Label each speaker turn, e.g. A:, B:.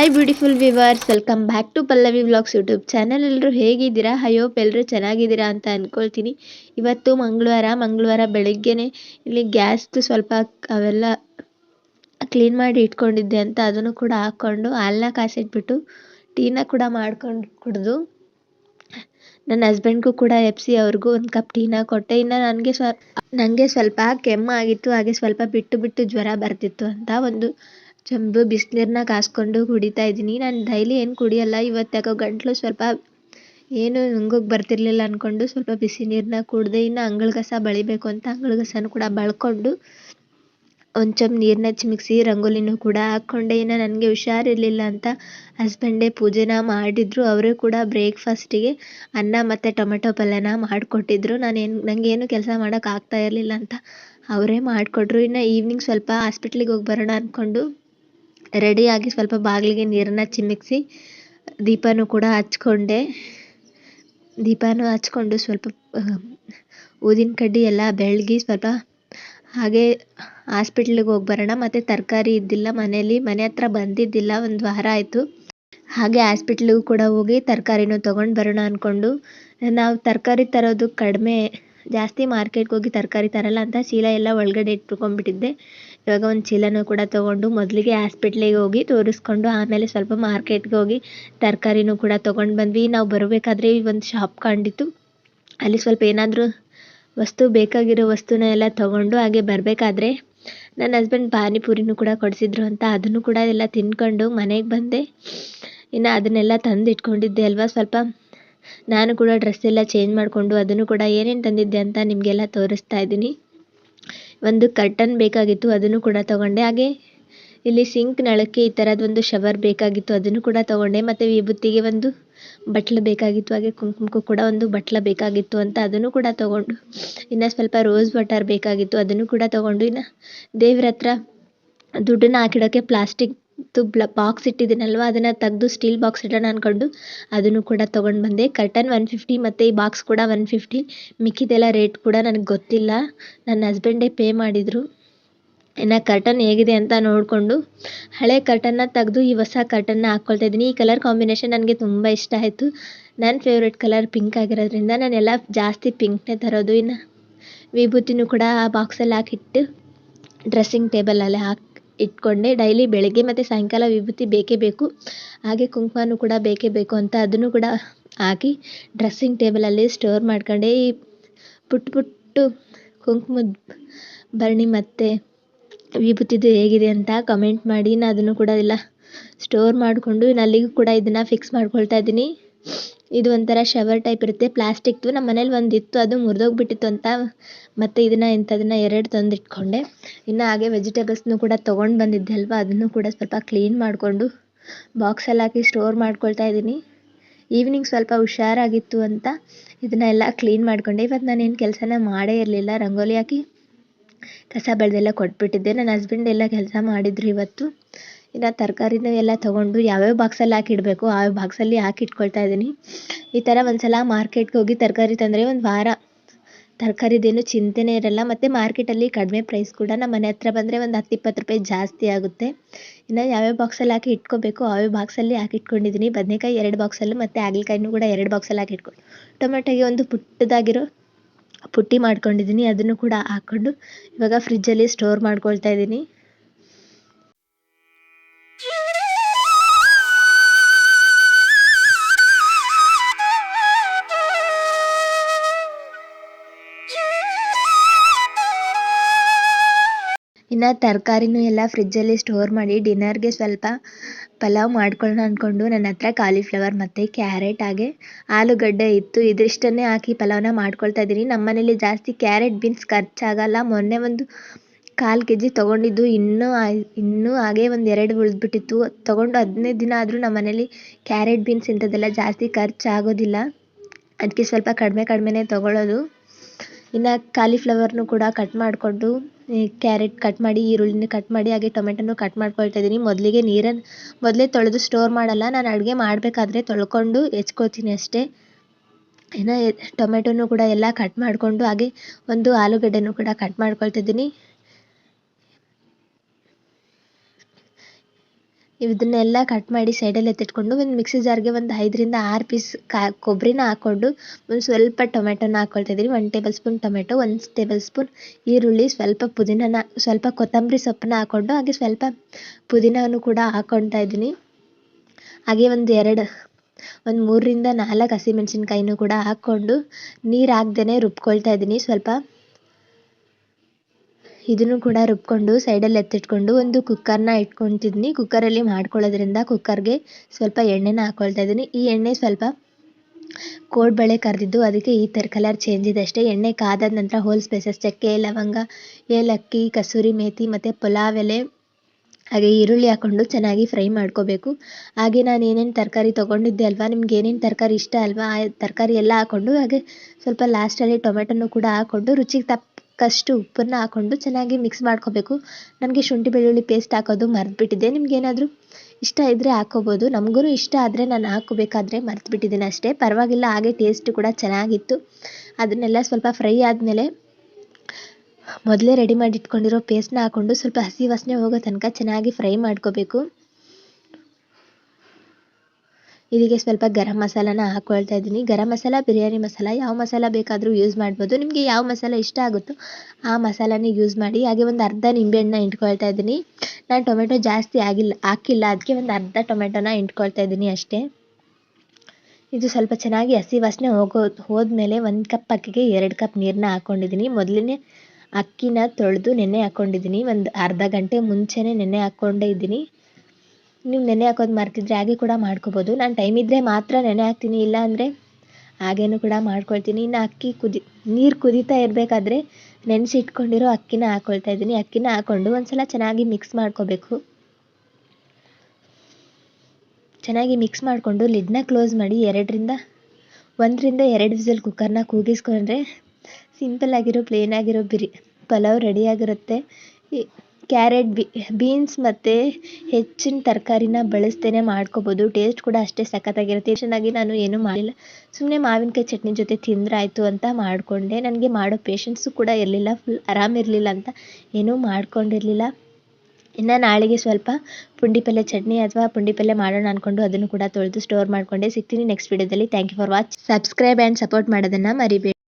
A: Hi beautiful viewers welcome back to Pallavi vlogs YouTube channel ಎಲ್ಲರೂ ಹೇಗಿದ್ದೀರಾ? Hope ಎಲ್ಲರೂ ಚೆನ್ನಾಗಿದ್ದೀರಾ ಅಂತ ಅಂದ್ಕೊಳ್ತೀನಿ ಇವತ್ತು ಮಂಗಳವಾರ ಮಂಗಳವಾರ ಬೆಳಗ್ಗೆನೇ ಇಲ್ಲಿ ಗ್ಯಾಸ್ದು ಸ್ವಲ್ಪ ಅವೆಲ್ಲ ಕ್ಲೀನ್ ಮಾಡಿ ಇಟ್ಕೊಂಡಿದ್ದೆ ಅಂತ ಅದನ್ನು ಕೂಡ ಹಾಕ್ಕೊಂಡು ಹಾಲನ್ನ ಕಾಸಿಟ್ಬಿಟ್ಟು ಟೀನ ಕೂಡ ಮಾಡ್ಕೊಂಡು ಕುಡಿದು ನನ್ನ ಹಸ್ಬೆಂಡ್ಗೂ ಕೂಡ ಎಪ್ಸಿ ಅವ್ರಿಗೂ ಒಂದು ಕಪ್ ಟೀನ ಕೊಟ್ಟೆ. ಇನ್ನು ನನಗೆ ಸ್ವ ನನಗೆ ಸ್ವಲ್ಪ ಕೆಮ್ಮಾಗಿತ್ತು ಹಾಗೆ ಸ್ವಲ್ಪ ಬಿಟ್ಟು ಬಿಟ್ಟು ಜ್ವರ ಬರ್ತಿತ್ತು ಅಂತ ಒಂದು ಚಂಬು ಬಿಸಿನೀರನ್ನ ಕಾಸ್ಕೊಂಡು ಕುಡಿತಾ ಇದ್ದೀನಿ. ನಾನು ಡೈಲಿ ಏನು ಕುಡಿಯಲ್ಲ ಇವತ್ತು ಯಾಕೋ ಗಂಟಲು ಸ್ವಲ್ಪ ಏನು ನುಂಗೋಕೆ ಬರ್ತಿರ್ಲಿಲ್ಲ ಅಂದ್ಕೊಂಡು ಸ್ವಲ್ಪ ಬಿಸಿ ನೀರನ್ನ ಕುಡಿದೆ, ಇನ್ನು ಅಂಗಳ ಕಸ ಬಳಿಬೇಕು ಅಂತ ಅಂಗಳ ಕಸನೂ ಕೂಡ ಬಳ್ಕೊಂಡು ಒಂದು ಚಮ್ ನೀರನ್ನ ಚಿಮಿಕ್ಸಿ ರಂಗೋಲಿನೂ ಕೂಡ ಹಾಕ್ಕೊಂಡೆ. ಇನ್ನು ನನಗೆ ಹುಷಾರಿರಲಿಲ್ಲ ಅಂತ ಹಸ್ಬೆಂಡೇ ಪೂಜೆನ ಮಾಡಿದ್ರು. ಅವರೇ ಕೂಡ ಬ್ರೇಕ್ಫಾಸ್ಟಿಗೆ ಅನ್ನ ಮತ್ತು ಟೊಮೆಟೊ ಪಲ್ಯನ ಮಾಡಿಕೊಟ್ಟಿದ್ರು. ನಾನೇನು ಏನು ಕೆಲಸ ಮಾಡೋಕೆ ಆಗ್ತಾ ಇರಲಿಲ್ಲ ಅಂತ ಅವರೇ ಮಾಡಿಕೊಟ್ರು. ಇನ್ನು ಈವ್ನಿಂಗ್ ಸ್ವಲ್ಪ ಹಾಸ್ಪಿಟ್ಲಿಗೆ ಹೋಗಿ ಬರೋಣ ಅಂದ್ಕೊಂಡು ರೆಡಿಯಾಗಿ ಸ್ವಲ್ಪ ಬಾಗಿಲಿಗೆ ನೀರನ್ನು ಚಿಮುಕ್ಸಿ ದೀಪನೂ ಕೂಡ ಹಚ್ಕೊಂಡೆ. ದೀಪನೂ ಹಚ್ಕೊಂಡು ಸ್ವಲ್ಪ ಊದಿನ ಕಡ್ಡಿ ಎಲ್ಲ ಬೆಳಗಿ ಸ್ವಲ್ಪ ಹಾಗೆ ಹಾಸ್ಪಿಟ್ಲಿಗೆ ಹೋಗಿ ಬರೋಣ. ಮತ್ತು ತರಕಾರಿ ಇದ್ದಿಲ್ಲ ಮನೇಲಿ, ಮನೆ ಹತ್ರ ಬಂದಿದ್ದಿಲ್ಲ, ಒಂದು ವಾರ ಆಯಿತು. ಹಾಗೆ ಹಾಸ್ಪಿಟ್ಲಿಗೂ ಕೂಡ ಹೋಗಿ ತರಕಾರಿನೂ ತೊಗೊಂಡು ಬರೋಣ ಅಂದ್ಕೊಂಡು ನಾವು ತರಕಾರಿ ತರೋದು ಕಡಿಮೆ ಜಾಸ್ತಿ ಮಾರ್ಕೆಟ್ಗೆ ಹೋಗಿ ತರಕಾರಿ ತರಲ್ಲ ಅಂತ ಚೀಲ ಎಲ್ಲ ಒಳಗಡೆ ಇಟ್ಕೊಂಡ್ಬಿಟ್ಟಿದ್ದೆ. ಇವಾಗ ಒಂದು ಚೀಲನೂ ಕೂಡ ತಗೊಂಡು ಮೊದಲಿಗೆ ಹಾಸ್ಪಿಟ್ಲಿಗೆ ಹೋಗಿ ತೋರಿಸ್ಕೊಂಡು ಆಮೇಲೆ ಸ್ವಲ್ಪ ಮಾರ್ಕೆಟ್ಗೆ ಹೋಗಿ ತರಕಾರಿನೂ ಕೂಡ ತಗೊಂಡು ಬಂದ್ವಿ. ನಾವು ಬರಬೇಕಾದ್ರೆ ಒಂದು ಶಾಪ್ ಕಂಡಿತ್ತು. ಅಲ್ಲಿ ಸ್ವಲ್ಪ ಏನಾದರೂ ವಸ್ತು ಬೇಕಾಗಿರೋ ವಸ್ತುನ ಎಲ್ಲ ತಗೊಂಡು ಹಾಗೆ ಬರಬೇಕಾದ್ರೆ ನನ್ನ ಹಸ್ಬೆಂಡ್ ಪಾನಿಪುರಿನೂ ಕೂಡ ಕೊಡಿಸಿದ್ರು ಅಂತ ಅದನ್ನು ಕೂಡ ಎಲ್ಲ ತಿನ್ಕೊಂಡು ಮನೆಗೆ ಬಂದೆ. ಇನ್ನು ಅದನ್ನೆಲ್ಲ ತಂದು ಇಟ್ಕೊಂಡಿದ್ದೆ ಅಲ್ವಾ ಸ್ವಲ್ಪ. ನಾನು ಕೂಡ ಡ್ರೆಸ್ ಎಲ್ಲ ಚೇಂಜ್ ಮಾಡಿಕೊಂಡು ಅದನ್ನು ಕೂಡ ಏನೇನು ತಂದಿದ್ದೆ ಅಂತ ನಿಮಗೆಲ್ಲ ತೋರಿಸ್ತಾ ಇದ್ದೀನಿ. ಒಂದು ಕರ್ಟನ್ ಬೇಕಾಗಿತ್ತು, ಅದನ್ನು ಕೂಡ ತೊಗೊಂಡೆ. ಹಾಗೆ ಇಲ್ಲಿ ಸಿಂಕ್ ನಳಕ್ಕೆ ಈ ಥರದ್ದು ಶವರ್ ಬೇಕಾಗಿತ್ತು, ಅದನ್ನು ಕೂಡ ತೊಗೊಂಡೆ. ಮತ್ತು ವಿಭೂತಿಗೆ ಒಂದು ಬಟ್ಲು ಬೇಕಾಗಿತ್ತು, ಹಾಗೆ ಕುಂಕುಮಕ್ಕೂ ಕೂಡ ಒಂದು ಬಟ್ಲ ಬೇಕಾಗಿತ್ತು ಅಂತ ಅದನ್ನು ಕೂಡ ತೊಗೊಂಡು, ಇನ್ನು ಸ್ವಲ್ಪ ರೋಸ್ ವಾಟರ್ ಬೇಕಾಗಿತ್ತು, ಅದನ್ನು ಕೂಡ ತೊಗೊಂಡು ಇನ್ನು ದೇವ್ರ ಹತ್ರ ದುಡ್ಡನ್ನು ಹಾಕಿಡೋಕ್ಕೆ ಪ್ಲಾಸ್ಟಿಕ್ ಬ್ಲ ಬಾಕ್ಸ್ ಇಟ್ಟಿದ್ದೀನಲ್ವ? ಅದನ್ನು ತೆಗೆದು ಸ್ಟೀಲ್ ಬಾಕ್ಸ್ ಇಡೋಣ ಅಂದ್ಕೊಂಡು ಅದನ್ನು ಕೂಡ ತೊಗೊಂಡು ಬಂದೆ. ಕರ್ಟನ್ ಒನ್ ಫಿಫ್ಟಿ ಮತ್ತು ಈ ಬಾಕ್ಸ್ ಕೂಡ ಒನ್ ಫಿಫ್ಟಿ ಮಿಕ್ಕಿದೆಲ್ಲ ರೇಟ್ ಕೂಡ ನನಗೆ ಗೊತ್ತಿಲ್ಲ. ನನ್ನ ಹಸ್ಬೆಂಡೇ ಪೇ ಮಾಡಿದರು. ಇನ್ನು ಕರ್ಟನ್ ಹೇಗಿದೆ ಅಂತ ನೋಡಿಕೊಂಡು ಹಳೆ ಕರ್ಟನ್ನ ತೆಗೆದು ಈ ಹೊಸ ಕರ್ಟನ್ನ ಹಾಕ್ಕೊಳ್ತಾ ಇದ್ದೀನಿ. ಈ ಕಲರ್ ಕಾಂಬಿನೇಷನ್ ನನಗೆ ತುಂಬ ಇಷ್ಟ ಆಯಿತು. ನನ್ನ ಫೇವ್ರೆಟ್ ಕಲರ್ ಪಿಂಕ್ ಆಗಿರೋದ್ರಿಂದ ನಾನೆಲ್ಲ ಜಾಸ್ತಿ ಪಿಂಕ್ನೇ ತರೋದು ಇನ್ನು. ವಿಭೂತಿನೂ ಕೂಡ ಆ ಬಾಕ್ಸಲ್ಲಿ ಹಾಕಿಟ್ಟು ಡ್ರೆಸ್ಸಿಂಗ್ ಟೇಬಲಲ್ಲೇ ಹಾಕಿ ಇಟ್ಕೊಂಡೆ ಡೈಲಿ ಬೆಳಗ್ಗೆ ಮತ್ತು ಸಾಯಂಕಾಲ ವಿಭೂತಿ ಬೇಕೇ ಬೇಕು. ಹಾಗೆ ಕುಂಕುಮನೂ ಕೂಡ ಬೇಕೇ ಬೇಕು ಅಂತ ಅದನ್ನು ಕೂಡ ಹಾಕಿ ಡ್ರೆಸ್ಸಿಂಗ್ ಟೇಬಲಲ್ಲಿ ಸ್ಟೋರ್ ಮಾಡ್ಕೊಂಡೆ. ಈ ಪುಟ್ಟ ಪುಟ್ಟು ಕುಂಕುಮದ ಭರಣಿ ಮತ್ತು ವಿಭೂತಿದು ಹೇಗಿದೆ ಅಂತ ಕಮೆಂಟ್ ಮಾಡಿ ನಾನು ಅದನ್ನು ಕೂಡ ಎಲ್ಲ ಸ್ಟೋರ್ ಮಾಡಿಕೊಂಡು ಅಲ್ಲಿಗೂ ಕೂಡ ಇದನ್ನು ಫಿಕ್ಸ್ ಮಾಡ್ಕೊಳ್ತಾ ಇದ್ದೀನಿ. ಇದು ಒಂಥರ ಶವರ್ ಟೈಪ್ ಇರುತ್ತೆ. ಪ್ಲಾಸ್ಟಿಕ್ದು ನಮ್ಮ ಮನೇಲಿ ಒಂದು ಇತ್ತು ಅದು ಮುರಿದೋಗ್ಬಿಟ್ಟಿತ್ತು ಅಂತ ಮತ್ತು ಇದನ್ನು ಇಂಥದನ್ನು ಎರಡು ತಂದಿಟ್ಕೊಂಡೆ. ಇನ್ನು ಹಾಗೆ ವೆಜಿಟೇಬಲ್ಸ್ನು ಕೂಡ ತೊಗೊಂಡು ಬಂದಿದ್ದೆ ಅಲ್ವಾ? ಅದನ್ನು ಕೂಡ ಸ್ವಲ್ಪ ಕ್ಲೀನ್ ಮಾಡಿಕೊಂಡು ಬಾಕ್ಸಲ್ಲಿ ಹಾಕಿ ಸ್ಟೋರ್ ಮಾಡ್ಕೊಳ್ತಾ ಇದ್ದೀನಿ. ಈವ್ನಿಂಗ್ ಸ್ವಲ್ಪ ಹುಷಾರಾಗಿತ್ತು ಅಂತ ಇದನ್ನೆಲ್ಲ ಕ್ಲೀನ್ ಮಾಡಿಕೊಂಡೆ. ಇವತ್ತು ನಾನೇನು ಕೆಲಸನ ಮಾಡೇ ಇರಲಿಲ್ಲ. ರಂಗೋಲಿ ಹಾಕಿ ಕಸ ಬೆಳೆದೆಲ್ಲ ಕೊಟ್ಬಿಟ್ಟಿದ್ದೆ. ನನ್ನ ಹಸ್ಬೆಂಡ್ ಎಲ್ಲ ಕೆಲಸ ಮಾಡಿದ್ರು ಇವತ್ತು. ಇನ್ನು ತರಕಾರಿನೂ ಎಲ್ಲ ತೊಗೊಂಡು ಯಾವ್ಯಾವ ಬಾಕ್ಸಲ್ಲಿ ಹಾಕಿ ಇಡಬೇಕು, ಆ ಬಾಕ್ಸಲ್ಲಿ ಹಾಕಿ ಇಟ್ಕೊಳ್ತಾ ಇದ್ದೀನಿ. ಈ ಥರ ಒಂದು ಸಲ ಮಾರ್ಕೆಟ್ಗೆ ಹೋಗಿ ತರಕಾರಿ ತಂದರೆ ಒಂದು ವಾರ ತರಕಾರಿದೇನು ಚಿಂತೆನೇ ಇರಲ್ಲ. ಮತ್ತು ಮಾರ್ಕೆಟಲ್ಲಿ ಕಡಿಮೆ ಪ್ರೈಸ್ ಕೂಡ ನಮ್ಮ ಮನೆ ಹತ್ರ ಬಂದರೆ ಒಂದು ಹತ್ತು ಇಪ್ಪತ್ತು ರೂಪಾಯಿ ಜಾಸ್ತಿ ಆಗುತ್ತೆ. ಇನ್ನು ಯಾವ್ಯಾವ ಬಾಕ್ಸಲ್ಲಿ ಹಾಕಿ ಇಟ್ಕೋಬೇಕು ಯಾವ್ಯಾವ ಬಾಕ್ಸಲ್ಲಿ ಹಾಕಿ ಇಟ್ಕೊಂಡಿದ್ದೀನಿ ಬದನೆಕಾಯಿ ಎರಡು ಬಾಕ್ಸಲ್ಲೂ ಮತ್ತು ಹಾಗಲಕಾಯಿನೂ ಕೂಡ ಎರಡು ಬಾಕ್ಸಲ್ಲಿ ಹಾಕಿ ಇಟ್ಕೊಂಡು ಟೊಮೆಟೊಗೆ ಒಂದು ಪುಟ್ಟದಾಗಿರೋ ಪುಟ್ಟಿ ಮಾಡ್ಕೊಂಡಿದ್ದೀನಿ ಅದನ್ನು ಕೂಡ ಹಾಕ್ಕೊಂಡು ಇವಾಗ ಫ್ರಿಜ್ಜಲ್ಲಿ ಸ್ಟೋರ್ ಮಾಡ್ಕೊಳ್ತಾ ಇದ್ದೀನಿ. ಇನ್ನು ತರಕಾರಿನೂ ಎಲ್ಲ ಫ್ರಿಜ್ಜಲ್ಲಿ ಸ್ಟೋರ್ ಮಾಡಿ ಡಿನ್ನರ್ಗೆ ಸ್ವಲ್ಪ ಪಲಾವ್ ಮಾಡ್ಕೊಳ್ಳೋಣ ಅಂದ್ಕೊಂಡು ನನ್ನ ಹತ್ರ ಕಾಲಿಫ್ಲವರ್ ಮತ್ತು ಕ್ಯಾರೆಟ್ ಹಾಗೆ ಆಲೂಗಡ್ಡೆ ಇತ್ತು. ಇದಿಷ್ಟನ್ನೇ ಹಾಕಿ ಪಲಾವ್ನ ಮಾಡ್ಕೊಳ್ತಾ ಇದ್ದೀನಿ. ನಮ್ಮ ಮನೇಲಿ ಜಾಸ್ತಿ ಕ್ಯಾರೆಟ್ ಬೀನ್ಸ್ ಖರ್ಚಾಗಲ್ಲ ಮೊನ್ನೆ ಒಂದು ಕಾಲು ಕೆ ಜಿ ತೊಗೊಂಡಿದ್ದು. ಇನ್ನೂ ಇನ್ನೂ ಹಾಗೆ ಒಂದು ಎರಡು ಉಳಿದ್ಬಿಟ್ಟಿತ್ತು. ತೊಗೊಂಡು ಹದಿನೈದು ದಿನ ಆದರೂ ನಮ್ಮ ಮನೇಲಿ ಕ್ಯಾರೆಟ್ ಬೀನ್ಸ್ ಇಂಥದ್ದೆಲ್ಲ ಜಾಸ್ತಿ ಖರ್ಚಾಗೋದಿಲ್ಲ ಅದಕ್ಕೆ ಸ್ವಲ್ಪ ಕಡಿಮೆ ಕಡಿಮೆನೇ ತೊಗೊಳ್ಳೋದು. ಇನ್ನು ಕಾಲಿಫ್ಲವರ್ನು ಕೂಡ ಕಟ್ ಮಾಡಿಕೊಂಡು ಕ್ಯಾರೆಟ್ ಕಟ್ ಮಾಡಿ, ಈರುಳ್ಳಿನ ಕಟ್ ಮಾಡಿ, ಹಾಗೆ ಟೊಮೆಟೊನು ಕಟ್ ಮಾಡ್ಕೊಳ್ತಾ ಇದ್ದೀನಿ. ಮೊದಲಿಗೆ ನೀರನ್ನು ಮೊದಲೇ ತೊಳೆದು ಸ್ಟೋರ್ ಮಾಡಲ್ಲ. ನಾನು ಅಡುಗೆ ಮಾಡಬೇಕಾದ್ರೆ ತೊಳ್ಕೊಂಡು ಹೆಚ್ಕೋತೀನಿ ಅಷ್ಟೇ. ಇನ್ನು ಟೊಮೆಟೊನು ಕೂಡ ಎಲ್ಲ ಕಟ್ ಮಾಡಿಕೊಂಡು, ಹಾಗೆ ಒಂದು ಆಲೂಗಡ್ಡೆನೂ ಕೂಡ ಕಟ್ ಮಾಡ್ಕೊಳ್ತಾ ಇದನ್ನೆಲ್ಲ ಕಟ್ ಮಾಡಿ ಸೈಡಲ್ಲಿ ಎತ್ತಿಟ್ಕೊಂಡು ಒಂದು ಮಿಕ್ಸಿ ಜಾರ್ಗೆ ಒಂದು ಐದರಿಂದ ಆರು ಪೀಸ್ ಕಾ ಕೊಬ್ಬರಿನ ಹಾಕ್ಕೊಂಡು ಒಂದು ಸ್ವಲ್ಪ ಟೊಮೆಟೊನ ಹಾಕ್ಕೊಳ್ತಾ ಇದ್ದೀನಿ ಒಂದು ಟೇಬಲ್ ಸ್ಪೂನ್ ಟೊಮೆಟೊ ಒಂದು ಟೇಬಲ್ ಸ್ಪೂನ್ ಈರುಳ್ಳಿ, ಸ್ವಲ್ಪ ಪುದೀನನ, ಸ್ವಲ್ಪ ಕೊತ್ತಂಬರಿ ಸೊಪ್ಪನ್ನ ಹಾಕ್ಕೊಂಡು ಹಾಗೆ ಸ್ವಲ್ಪ ಪುದೀನವನ್ನು ಕೂಡ ಹಾಕ್ಕೊಳ್ತಾ ಇದ್ದೀನಿ. ಹಾಗೆ ಒಂದು ಎರಡು, ಒಂದು ಮೂರರಿಂದ ನಾಲ್ಕು ಹಸಿಮೆಣಸಿನ್ಕಾಯಿನೂ ಕೂಡ ಹಾಕ್ಕೊಂಡು ನೀರು ಹಾಕ್ದೇ ರುಬ್ಕೊಳ್ತಾ ಇದ್ದೀನಿ. ಸ್ವಲ್ಪ ಇದನ್ನು ಕೂಡ ರುಬ್ಕೊಂಡು ಸೈಡಲ್ಲಿ ಎತ್ತಿಟ್ಕೊಂಡು ಒಂದು ಕುಕ್ಕರ್ನ ಇಟ್ಕೊತಿದ್ದೀನಿ ಕುಕ್ಕರಲ್ಲಿ ಮಾಡ್ಕೊಳ್ಳೋದ್ರಿಂದ ಕುಕ್ಕರ್ಗೆ ಸ್ವಲ್ಪ ಎಣ್ಣೆನ ಹಾಕ್ಕೊಳ್ತಾ ಇದ್ದೀನಿ. ಈ ಎಣ್ಣೆ ಸ್ವಲ್ಪ ಕೋಡ್ಬಳೆ ಕರೆದಿದ್ದು ಅದಕ್ಕೆ ಈ ಥರ ಕಲರ್ ಚೇಂಜ್ ಇದೆ ಅಷ್ಟೇ. ಎಣ್ಣೆ ಕಾದಾದ ನಂತರ ಹೋಲ್ ಸ್ಪೈಸಸ್, ಚಕ್ಕೆ, ಲವಂಗ, ಏಲಕ್ಕಿ, ಕಸೂರಿ ಮೇಥಿ ಮತ್ತು ಪಲಾವ್ ಎಲೆ, ಹಾಗೆ ಈರುಳ್ಳಿ ಹಾಕ್ಕೊಂಡು ಚೆನ್ನಾಗಿ ಫ್ರೈ ಮಾಡ್ಕೋಬೇಕು. ಹಾಗೆ ನಾನು ಏನೇನು ತರಕಾರಿ ತೊಗೊಂಡಿದ್ದೆ ಅಲ್ವಾ, ನಿಮ್ಗೆ ಏನೇನು ತರಕಾರಿ ಇಷ್ಟ ಅಲ್ವಾ, ಆ ತರಕಾರಿ ಎಲ್ಲ ಹಾಕ್ಕೊಂಡು ಹಾಗೆ ಸ್ವಲ್ಪ ಲಾಸ್ಟಲ್ಲಿ ಟೊಮೆಟೊನು ಕೂಡ ಹಾಕ್ಕೊಂಡು ರುಚಿಗೆ ತಕ್ಕಷ್ಟು ಉಪ್ಪನ್ನು ಹಾಕ್ಕೊಂಡು ಚೆನ್ನಾಗಿ ಮಿಕ್ಸ್ ಮಾಡ್ಕೋಬೇಕು. ನನಗೆ ಶುಂಠಿ ಬೆಳ್ಳುಳ್ಳಿ ಪೇಸ್ಟ್ ಹಾಕೋದು ಮರೆತುಬಿಟ್ಟಿದ್ದೆ ನಿಮ್ಗೇನಾದರೂ ಇಷ್ಟ ಇದ್ದರೆ ಹಾಕ್ಕೋಬೋದು ನಮಗೂ ಇಷ್ಟ ಆದರೆ ನಾನು ಹಾಕ್ಕೋಬೇಕಾದ್ರೆ ಮರೆತುಬಿಟ್ಟಿದ್ದೀನಿ ಅಷ್ಟೇ. ಪರವಾಗಿಲ್ಲ, ಹಾಗೆ ಟೇಸ್ಟ್ ಕೂಡ ಚೆನ್ನಾಗಿತ್ತು. ಅದನ್ನೆಲ್ಲ ಸ್ವಲ್ಪ ಫ್ರೈ ಆದಮೇಲೆ ಮೊದಲೇ ರೆಡಿ ಮಾಡಿ ಇಟ್ಕೊಂಡಿರೋ ಪೇಸ್ಟ್ನ ಹಾಕ್ಕೊಂಡು ಸ್ವಲ್ಪ ಹಸಿ ವಾಸನೆ ಹೋಗೋ ತನಕ ಚೆನ್ನಾಗಿ ಫ್ರೈ ಮಾಡ್ಕೋಬೇಕು. ಇದಕ್ಕೆ ಸ್ವಲ್ಪ ಗರಂ ಮಸಾಲಾನ ಹಾಕ್ಕೊಳ್ತಾ ಇದ್ದೀನಿ. ಗರಂ ಮಸಾಲ, ಬಿರಿಯಾನಿ ಮಸಾಲ, ಯಾವ ಮಸಾಲ ಬೇಕಾದರೂ ಯೂಸ್ ಮಾಡ್ಬೋದು. ನಿಮಗೆ ಯಾವ ಮಸಾಲ ಇಷ್ಟ ಆಗುತ್ತೋ ಆ ಮಸಾಲಾನ ಯೂಸ್ ಮಾಡಿ, ಹಾಗೆ ಒಂದು ಅರ್ಧ ನಿಂಬೆಹಣ್ಣನ್ನ ಇಟ್ಕೊಳ್ತಾ ಇದ್ದೀನಿ. ನಾನು ಟೊಮೆಟೊ ಜಾಸ್ತಿ ಆಗಿಲ್ಲ ಹಾಕಿಲ್ಲ. ಅದಕ್ಕೆ ಒಂದು ಅರ್ಧ ಟೊಮೆಟೊನ ಇಟ್ಕೊಳ್ತಾ ಇದ್ದೀನಿ ಅಷ್ಟೇ. ಇದು ಸ್ವಲ್ಪ ಚೆನ್ನಾಗಿ ಹಸಿ ವಾಸನೆ ಹೋಗೋ, ಹೋದ್ಮೇಲೆ ಒಂದು ಕಪ್ ಅಕ್ಕಿಗೆ ಎರಡು ಕಪ್ ನೀರನ್ನ ಹಾಕ್ಕೊಂಡಿದ್ದೀನಿ ಮೊದಲನೇ ಅಕ್ಕಿನ ತೊಳೆದು ನೆನೆ ಹಾಕ್ಕೊಂಡಿದ್ದೀನಿ ಒಂದು ಅರ್ಧ ಗಂಟೆ ಮುಂಚೆನೇ ನೆನೆ ಹಾಕ್ಕೊಂಡೇ ಇದ್ದೀನಿ. ನೀವು ನೆನೆ ಹಾಕೋದು ಮರ್ತಿದ್ರೆ ಹಾಗೆ ಕೂಡ ಮಾಡ್ಕೋಬೋದು. ನಾನು ಟೈಮ್ ಇದ್ದರೆ ಮಾತ್ರ ನೆನೆ ಹಾಕ್ತೀನಿ ಇಲ್ಲ ಅಂದರೆ ಹಾಗೇನು ಕೂಡ ಮಾಡ್ಕೊಳ್ತೀನಿ. ಇನ್ನು ಅಕ್ಕಿ ಕುದಿ, ನೀರು ಕುದೀತಾ ಇರಬೇಕಾದ್ರೆ ನೆನೆಸಿ ಇಟ್ಕೊಂಡಿರೋ ಅಕ್ಕಿನ ಹಾಕ್ಕೊಳ್ತಾ ಇದ್ದೀನಿ. ಅಕ್ಕಿನ ಹಾಕ್ಕೊಂಡು ಒಂದು ಸಲ ಚೆನ್ನಾಗಿ ಮಿಕ್ಸ್ ಮಾಡ್ಕೋಬೇಕು. ಚೆನ್ನಾಗಿ ಮಿಕ್ಸ್ ಮಾಡಿಕೊಂಡು ಲಿಡ್ನ ಕ್ಲೋಸ್ ಮಾಡಿ ಎರಡರಿಂದ, ಒಂದರಿಂದ ಎರಡು ವಿಸಲ್ ಕುಕ್ಕರ್ನ ಕೂಗಿಸ್ಕೊಂಡ್ರೆ ಸಿಂಪಲ್ ಆಗಿರೋ ಪ್ಲೇನ್ ಆಗಿರೋ ಬಿರಿ ಪಲಾವ್ ರೆಡಿಯಾಗಿರುತ್ತೆ ಈ ಕ್ಯಾರೆಟ್ ಬಿ, ಬೀನ್ಸ್ ಮತ್ತು ಹೆಚ್ಚಿನ ತರಕಾರಿನ ಬಳಸ್ದೇ ಮಾಡ್ಕೊಬೋದು. ಟೇಸ್ಟ್ ಕೂಡ ಅಷ್ಟೇ ಸಖತ್ತಾಗಿರುತ್ತೆ. ಚೆನ್ನಾಗಿ ನಾನು ಏನೂ ಮಾಡಿಲ್ಲ. ಸುಮ್ಮನೆ ಮಾವಿನಕಾಯಿ ಚಟ್ನಿ ಜೊತೆ ತಿಂದರೆ ಆಯಿತು ಅಂತ ಮಾಡಿಕೊಂಡೆ. ನನಗೆ ಮಾಡೋ ಪೇಷನ್ಸು ಕೂಡ ಇರಲಿಲ್ಲ. ಫುಲ್ ಆರಾಮಿರಲಿಲ್ಲ ಅಂತ ಏನೂ ಮಾಡ್ಕೊಂಡಿರಲಿಲ್ಲ. ಇನ್ನು ನಾಳೆಗೆ ಸ್ವಲ್ಪ ಪುಂಡಿ ಪಲ್ಯ ಚಟ್ನಿ ಅಥವಾ ಪುಂಡಿ ಪಲ್ಯ ಮಾಡೋಣ ಅಂದ್ಕೊಂಡು ಅದನ್ನು ಕೂಡ ತೊಳೆದು ಸ್ಟೋರ್ ಮಾಡಿಕೊಂಡೆ. ಸಿಗ್ತೀನಿ ನೆಕ್ಸ್ಟ್ ವೀಡಿಯೋದಲ್ಲಿ thank you for watch subscribe and support ಮಾಡೋದನ್ನು ಮರಿಬೇಡಿ.